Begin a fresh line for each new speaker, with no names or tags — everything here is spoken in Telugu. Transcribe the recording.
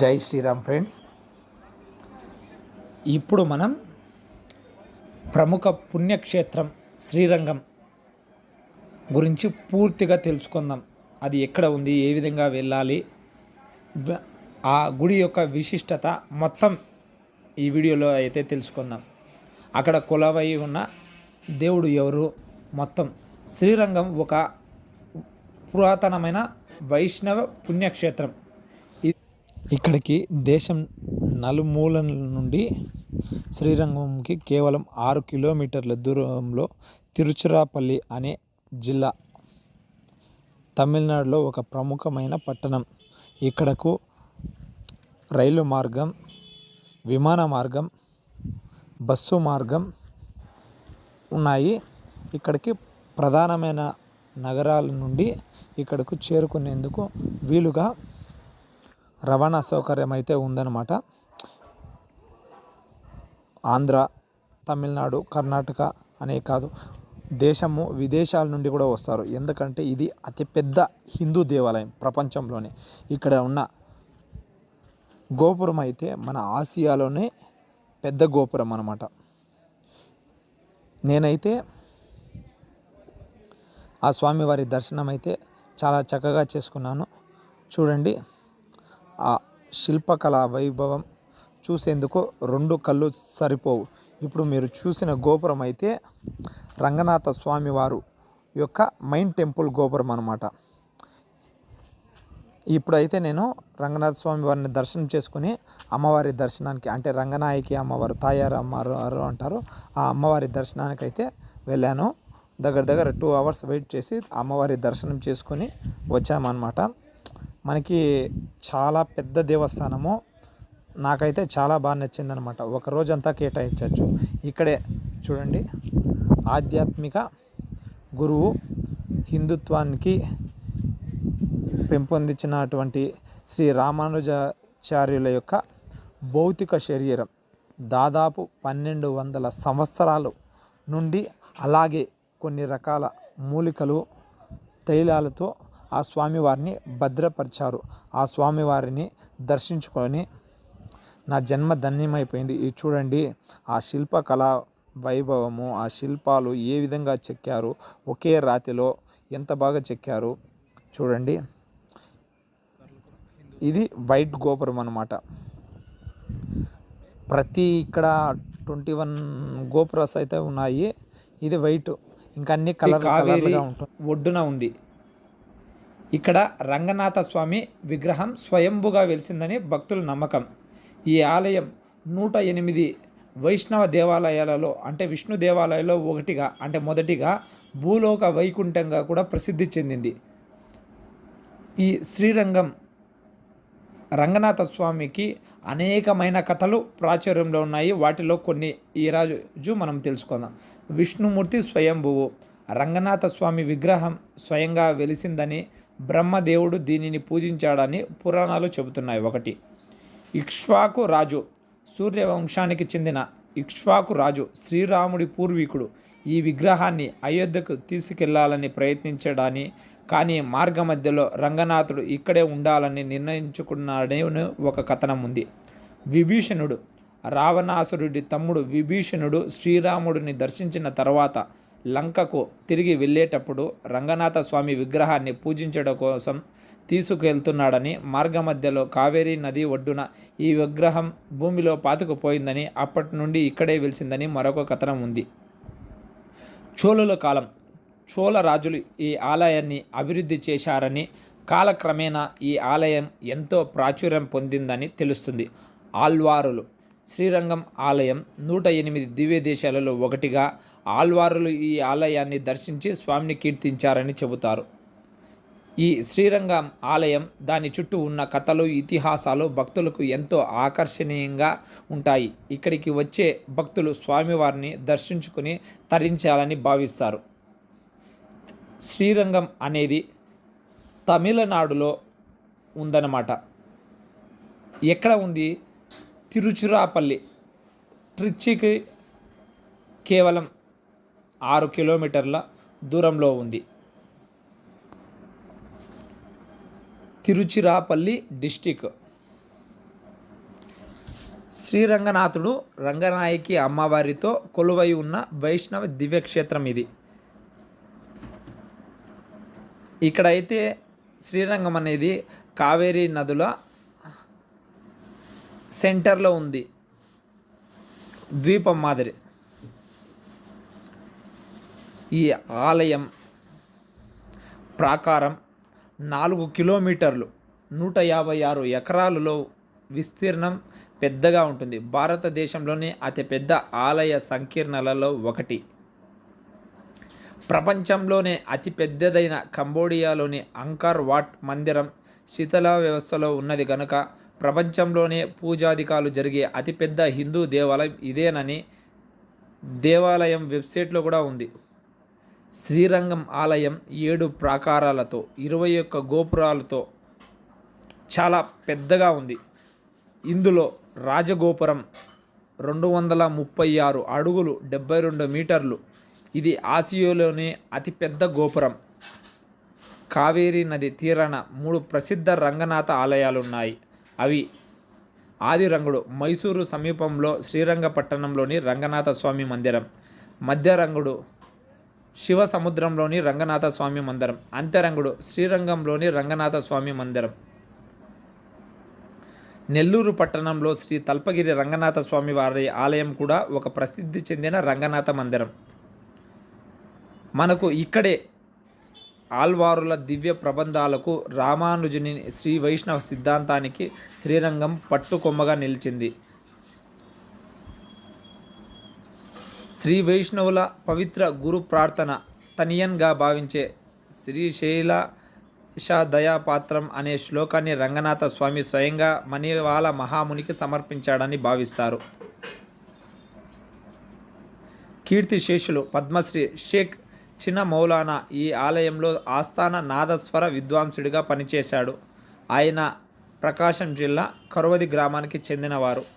జై శ్రీరామ్ ఫ్రెండ్స్. ఇప్పుడు మనం ప్రముఖ పుణ్యక్షేత్రం శ్రీరంగం గురించి పూర్తిగా తెలుసుకుందాం. అది ఎక్కడ ఉంది ఏ విధంగా వెళ్ళాలి ఆ గుడి యొక్క విశిష్టత మొత్తం ఈ వీడియోలో అయితే తెలుసుకుందాం. అక్కడ కొలవై ఉన్న దేవుడు ఎవరు మొత్తం శ్రీరంగం ఒక పురాతనమైన వైష్ణవ పుణ్యక్షేత్రం. ఇక్కడికి దేశం నలుమూలల నుండి శ్రీరంగంకి కేవలం ఆరు కిలోమీటర్ల దూరంలో తిరుచిరాపల్లి అనే జిల్లా. తమిళనాడులో ఒక ప్రముఖమైన పట్టణం. ఇక్కడకు రైలు మార్గం విమాన మార్గం బస్సు మార్గం ఉన్నాయి. ఇక్కడికి ప్రధానమైన నగరాల నుండి ఇక్కడకు చేరుకునేందుకు వీలుగా రవాణా సౌకర్యం అయితే ఉందన్నమాట. ఆంధ్ర తమిళనాడు కర్ణాటక అనే కాదు దేశము విదేశాల నుండి కూడా వస్తారు. ఎందుకంటే ఇది అతిపెద్ద హిందూ దేవాలయం ప్రపంచంలోనే. ఇక్కడ ఉన్న గోపురం అయితే మన ఆసియాలోనే పెద్ద గోపురం అన్నమాట. నేనైతే ఆ స్వామివారి దర్శనం అయితే చాలా చక్కగా చేసుకున్నాను. చూడండి. ఆ శిల్పకళ వైభవం చూసేందుకు రెండు కళ్ళు సరిపోవు. ఇప్పుడు మీరు చూసిన గోపురం అయితే రంగనాథ స్వామి వారు యొక్క మైన్ టెంపుల్ గోపురం అన్నమాట. ఇప్పుడైతే నేను రంగనాథ స్వామి వారిని దర్శనం చేసుకుని అమ్మవారి దర్శనానికి అంటే రంగనాయకి అమ్మవారు తాయారు అమ్మవారు అంటారు ఆ అమ్మవారి దర్శనానికి అయితే వెళ్ళాను. దగ్గర దగ్గర టూ అవర్స్ వెయిట్ చేసి అమ్మవారి దర్శనం చేసుకొని వచ్చామన్నమాట. మనకి చాలా పెద్ద దేవస్థానము. నాకైతే చాలా బాగా నచ్చిందనమాట. ఒక రోజంతా కేటాయించవచ్చు ఇక్కడే చూడండి. ఆధ్యాత్మిక గురువు హిందుత్వానికి పెంపొందించినటువంటి శ్రీ రామానుజాచార్యుల యొక్క భౌతిక శరీరం దాదాపు పన్నెండు వందల సంవత్సరాలు నుండి అలాగే కొన్ని రకాల మూలికలు తైలాలతో ఆ స్వామివారిని భద్రపరిచారు. ఆ స్వామివారిని దర్శించుకొని నా జన్మ ధన్యమైపోయింది. ఇది చూడండి ఆ శిల్పకళా వైభవము ఆ శిల్పాలు ఏ విధంగా చెక్కారు ఒకే రాతిలో ఎంత బాగా చెక్కారు చూడండి. ఇది వైట్ గోపురం అన్నమాట. ప్రతి ఇక్కడ ట్వంటీ వన్ గోపురాస్ అయితే ఉన్నాయి. ఇది వైట్ ఇంకా అన్ని కలర్ కలర్గా ఉంటుంది. ఒడ్డున ఉంది. ఇక్కడ రంగనాథ స్వామి విగ్రహం స్వయంభుగా వెలిసిందని భక్తుల నమ్మకం. ఈ ఆలయం నూట ఎనిమిది వైష్ణవ దేవాలయాలలో అంటే విష్ణు దేవాలయాల్లో ఒకటిగా అంటే మొదటిగా భూలోక వైకుంఠంగా కూడా ప్రసిద్ధి చెందింది. ఈ శ్రీరంగం రంగనాథ స్వామికి అనేకమైన కథలు ప్రాచుర్యంలో ఉన్నాయి. వాటిలో కొన్ని ఈ మనం తెలుసుకుందాం. విష్ణుమూర్తి స్వయంభువు. రంగనాథ స్వామి విగ్రహం స్వయంగా వెలిసిందని బ్రహ్మదేవుడు దీనిని పూజించాడని పురాణాలు చెబుతున్నాయి. ఒకటి ఇక్ష్వాకు రాజు సూర్యవంశానికి చెందిన ఇక్ష్వాకు రాజు శ్రీరాముడి పూర్వీకుడు ఈ విగ్రహాన్ని అయోధ్యకు తీసుకెళ్ళాలని ప్రయత్నించడాని కానీ మార్గ మధ్యలో రంగనాథుడు ఇక్కడే ఉండాలని నిర్ణయించుకున్నాడని ఒక కథనం ఉంది. విభీషణుడు రావణాసురుడి తమ్ముడు విభీషణుడు శ్రీరాముడిని దర్శించిన తర్వాత లంకకు తిరిగి వెళ్ళేటప్పుడు రంగనాథ స్వామి విగ్రహాన్ని పూజించడం కోసం తీసుకెళ్తున్నాడని మార్గమధ్యలో కావేరీ నది ఒడ్డున ఈ విగ్రహం భూమిలో పాతుకుపోయిందని అప్పటి నుండి ఇక్కడే వెలిసిందని మరొక కథనం ఉంది. చోళుల కాలం. చోళ రాజులు ఈ ఆలయాన్ని అభివృద్ధి చేశారని కాలక్రమేణా ఈ ఆలయం ఎంతో ప్రాచుర్యం పొందిందని తెలుస్తుంది. ఆల్వారులు శ్రీరంగం ఆలయం నూట ఎనిమిది దివ్య దేశాలలో ఒకటిగా ఆల్వారులు ఈ ఆలయాన్ని దర్శించి స్వామిని కీర్తించారని చెబుతారు. ఈ శ్రీరంగం ఆలయం దాని చుట్టూ ఉన్న కథలు ఇతిహాసాలు భక్తులకు ఎంతో ఆకర్షణీయంగా ఉంటాయి. ఇక్కడికి వచ్చే భక్తులు స్వామివారిని దర్శించుకుని తరించాలని భావిస్తారు. శ్రీరంగం అనేది తమిళనాడులో ఉందన్నమాట. ఎక్కడ ఉంది? తిరుచురాపల్లి. ట్రిచ్చికి కేవలం ఆరు కిలోమీటర్ల దూరంలో ఉంది. తిరుచిరాపల్లి డిస్టిక్. శ్రీరంగనాథుడు రంగనాయకి అమ్మవారితో కొలువై ఉన్న వైష్ణవ దివ్యక్షేత్రం ఇది. ఇక్కడైతే శ్రీరంగం అనేది కావేరీ నదుల సెంటర్లో ఉంది. ద్వీపం మాదిరి. ఈ ఆలయం ప్రాకారం నాలుగు కిలోమీటర్లు నూట యాభై ఆరు ఎకరాలలో విస్తీర్ణం పెద్దగా ఉంటుంది. భారతదేశంలోని అతిపెద్ద ఆలయ సంకీర్ణలలో ఒకటి. ప్రపంచంలోనే అతి పెద్దదైన కంబోడియాలోని అంకార్ వాట్ మందిరం శీతల వ్యవస్థలో ఉన్నది కనుక ప్రపంచంలోనే పూజాధికాలు జరిగే అతిపెద్ద హిందూ దేవాలయం ఇదేనని దేవాలయం వెబ్సైట్లో కూడా ఉంది. శ్రీరంగం ఆలయం ఏడు ప్రాకారాలతో ఇరవై ఒక్క గోపురాలతో చాలా పెద్దగా ఉంది. ఇందులో రాజగోపురం రెండు వందల ముప్పై ఆరు అడుగులు డెబ్బై రెండు మీటర్లు. ఇది ఆసియాలోనే అతిపెద్ద గోపురం. కావేరీ నది తీరాన మూడు ప్రసిద్ధ రంగనాథ ఆలయాలు ఉన్నాయి అవి ఆదిరంగుడు మైసూరు సమీపంలో శ్రీరంగపట్టణంలోని రంగనాథ స్వామి మందిరం మధ్యరంగుడు శివ సముద్రంలోని రంగనాథ స్వామి మందిరం అంత్యరంగుడు శ్రీరంగంలోని రంగనాథ స్వామి మందిరం. నెల్లూరు పట్టణంలో శ్రీ తల్పగిరి రంగనాథ స్వామి వారి ఆలయం కూడా ఒక ప్రసిద్ధి చెందిన రంగనాథ మందిరం. మనకు ఇక్కడే ఆల్వారుల దివ్య ప్రబంధాలకు రామానుజుని శ్రీ వైష్ణవ సిద్ధాంతానికి శ్రీరంగం పట్టుకొమ్మగా నిలిచింది. శ్రీ వైష్ణవుల పవిత్ర గురు ప్రార్థన తనియన్గా భావించే శ్రీశైల దయాపాత్రం అనే శ్లోకాన్ని రంగనాథ స్వామి స్వయంగా మణివాల మహామునికి సమర్పించాడని భావిస్తారు. కీర్తి శేషులు పద్మశ్రీ షేక్ చిన్న మౌలానా ఈ ఆలయంలో ఆస్థాన నాదస్వర విద్వాంసుడిగా పనిచేశాడు. ఆయన ప్రకాశం జిల్లా కరువది గ్రామానికి చెందినవారు.